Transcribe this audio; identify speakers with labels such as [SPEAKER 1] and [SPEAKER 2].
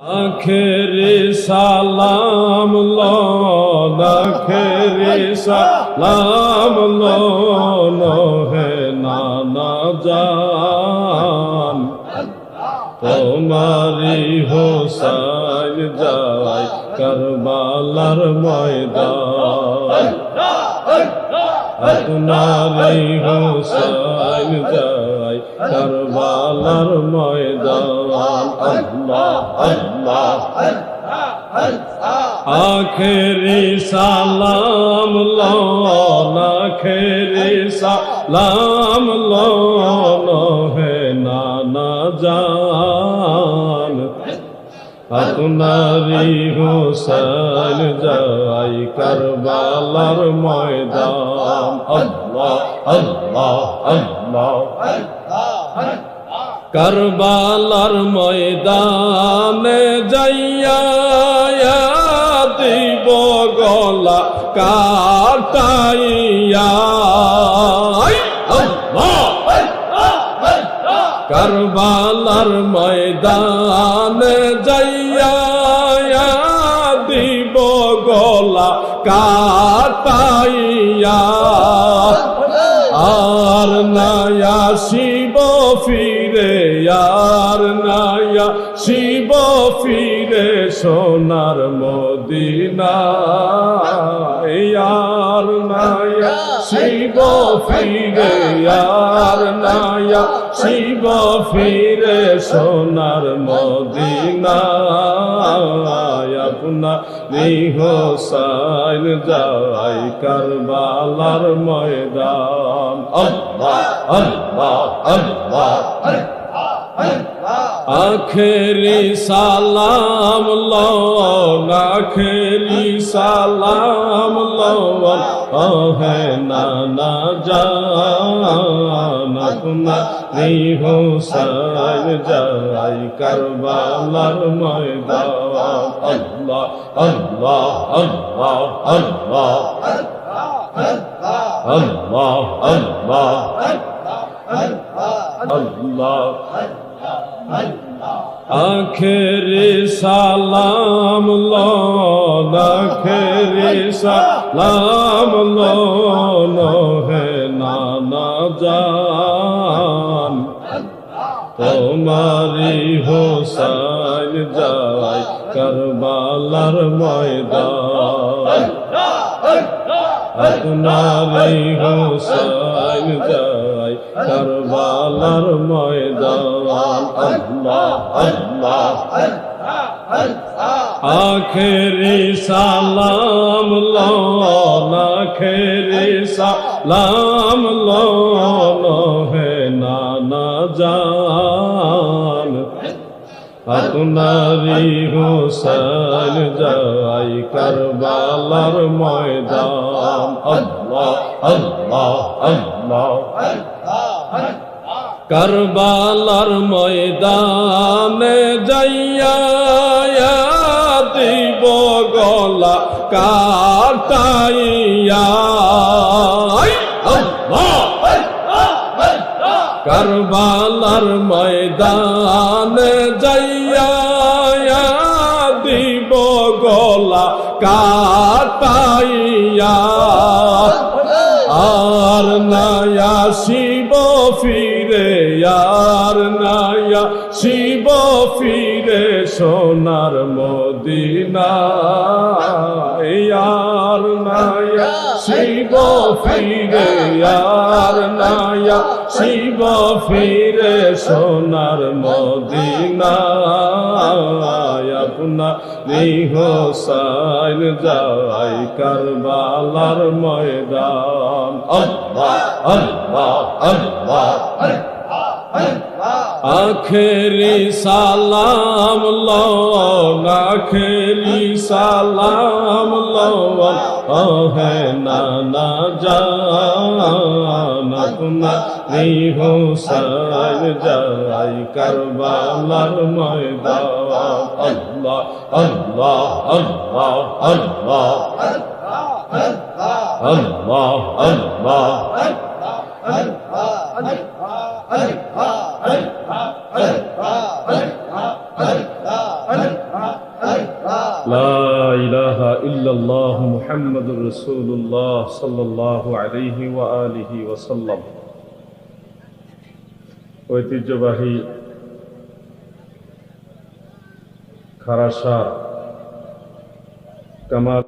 [SPEAKER 1] আখেরি সালাম লন আখেরি সালাম লন হে নানা জান। তোমারি হোসাইন যাই করবালার ময়দান। আপনারি হোসাইন যাই করবালার ময়দান। আল্লাহ আল্লাহ আখেরি সালাম লো আখেরি সালাম লন আপনারি হোসেন যাই করবালার ময়দান। আল্লাহ আল্লাহ আল্লাহ। করবালার ময়দানে যাইয়া দিব গলা কাটাইয়া। করবালার ময়দানে যাইয়া কাটাইয়া আর নায়া শিব ফিরে আর নায়া শিব ফিরে সোনার মদিনা শিব ফিরে আর নায়া। শিব ফিরে সোনার মদিনা আপনা হোসাইন যাই কারবালার ময়দান। আল্লাহ আল্লাহ আল্লাহ। আখেরি সালাম লন আখেরি সালাম লন হে নানা জান আপনা হোসাইন যাই কারবালার ময়দান। আল্লাহ আল্লাহ। আল্লাহ আল্লাহ। আল্লাহ আল্লাহ। আখেরি সালাম লন আখেরি সালাম লন হে নানা জান। তোমারি হোসাইন যাই করবালার ময়দান। আপনারি হোসাইন যাই করবালার ময়দান। আখেরি সালাম লন আখেরি সালাম লন হে নানা জান। আপনারি হোসেন যাই করবালার ময়দান। আল্লাহ আল্লাহ আল্লাহ। করবালার ময়দানে যাইয়া দিব গলা কাটাইয়া। করবালার ময়দানে যাইয়া দিব গলা কাটাইয়া। ফিরে সোনার মদিনা। নায়া শিব ফিরে, আর নায়া শিব ফিরে সোনার মদিনা। আপনা হোসাইন যাই করবালার ময়দান। আল্লাহ আল্লাহ আল্লাহ। আখেরি সালাম লন আখেরি সালাম লন হে নানা জান, আপনা হোসাইন যাই করবালার ময়দান। আল্লাহ আল্লাহ আল্লাহ আল্লাহ। আল্লাহ আল্লাহ আল্লাহ। لا إله إلا الله محمد رسول الله صلى الله عليه وآله وسلم ঐতিহ্যবাহী খারাসার কামাল